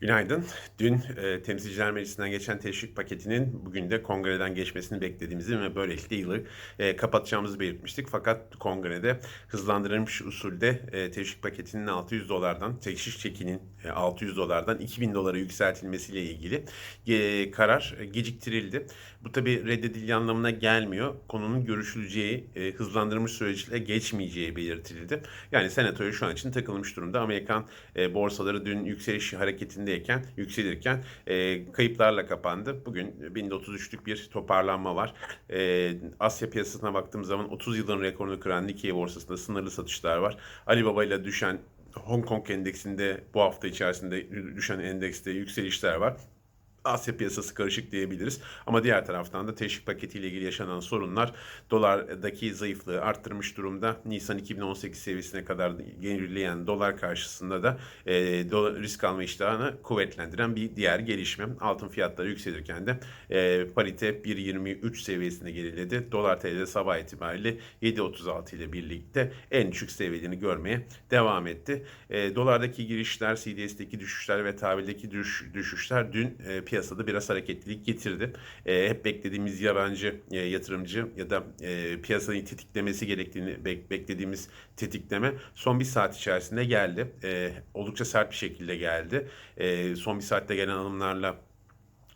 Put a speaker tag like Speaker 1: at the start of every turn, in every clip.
Speaker 1: Günaydın. Dün e, Temsilciler Meclisi'nden geçen teşvik paketinin bugün de kongreden geçmesini beklediğimizi ve böylelikle yılı e, kapatacağımızı belirtmiştik. Fakat kongrede hızlandırılmış usulde e, teşvik paketinin 600 dolardan, teşvik çekinin e, 600 dolardan 2000 dolara yükseltilmesiyle ilgili e, karar e, geciktirildi. Bu tabi reddedildiği anlamına gelmiyor. Konunun görüşüleceği, e, hızlandırılmış süreçle geçmeyeceği belirtildi. Yani senatoya şu an için takılmış durumda. Amerikan e, borsaları dün yükseliş hareketindeyken, yükselirken e, kayıplarla kapandı. Bugün 1033'lük bir toparlanma var. E, Asya piyasasına baktığım zaman 30 yılın rekorunu kıran Nikkei borsasında sınırlı satışlar var. Alibaba ile düşen Hong Kong endeksinde bu hafta içerisinde düşen endekste yükselişler var. Asya piyasası karışık diyebiliriz. Ama diğer taraftan da teşvik paketiyle ilgili yaşanan sorunlar dolardaki zayıflığı arttırmış durumda. Nisan 2018 seviyesine kadar gerileyen dolar karşısında da e, dolar, risk alma iştahını kuvvetlendiren bir diğer gelişme. Altın fiyatları yükselirken de e, parite 1.23 seviyesine geriledi. Dolar TL sabah itibariyle 7.36 ile birlikte en düşük seviyelerini görmeye devam etti. E, dolardaki girişler, CDS'deki düşüşler ve tahvildeki düş, düşüşler dün e, piyasada biraz hareketlilik getirdi. E, hep beklediğimiz yabancı e, yatırımcı ya da e, piyasanın tetiklemesi gerektiğini bek- beklediğimiz tetikleme son bir saat içerisinde geldi. E, oldukça sert bir şekilde geldi. E, son bir saatte gelen alımlarla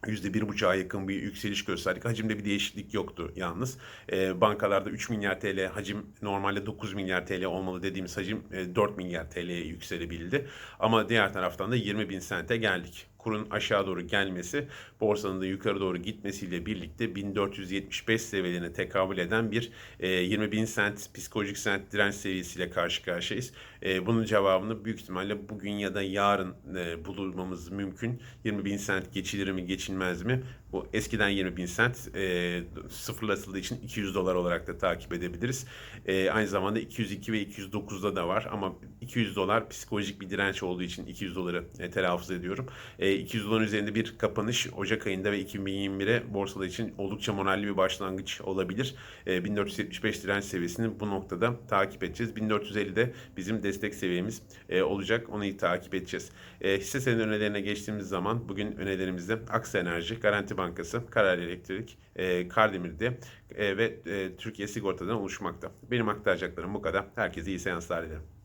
Speaker 1: %1,5'a yakın bir yükseliş gösterdik. Hacimde bir değişiklik yoktu yalnız. E, bankalarda 3 milyar TL hacim normalde 9 milyar TL olmalı dediğimiz hacim e, 4 milyar TL'ye yükselebildi. Ama diğer taraftan da 20 bin sente geldik kurun aşağı doğru gelmesi borsanın da yukarı doğru gitmesiyle birlikte 1475 seviyelerine tekabül eden bir e, 20 bin sent psikolojik sent direnç seviyesiyle karşı karşıyayız. E, bunun cevabını büyük ihtimalle bugün ya da yarın e, bulmamız mümkün. 20 bin sent geçilir mi geçilmez mi? Bu eskiden 20 bin sent e, sıfırlatıldığı için 200 dolar olarak da takip edebiliriz. E, aynı zamanda 202 ve 209'da da var ama 200 dolar psikolojik bir direnç olduğu için 200 doları e, telaffuz ediyorum. E, 200 doların üzerinde bir kapanış Ocak ayında ve 2021'e borsada için oldukça moralli bir başlangıç olabilir. E, 1475 direnç seviyesini bu noktada takip edeceğiz. 1450'de bizim destek seviyemiz e, olacak. Onu iyi takip edeceğiz. E, hisse senedi önerilerine geçtiğimiz zaman bugün önerilerimizde Aksa Enerji, Garanti Bankası, Karar Elektrik, e, Kardemir'de e, ve e, Türkiye Sigorta'dan oluşmakta. Benim aktaracaklarım bu kadar. Herkese iyi seanslar dilerim.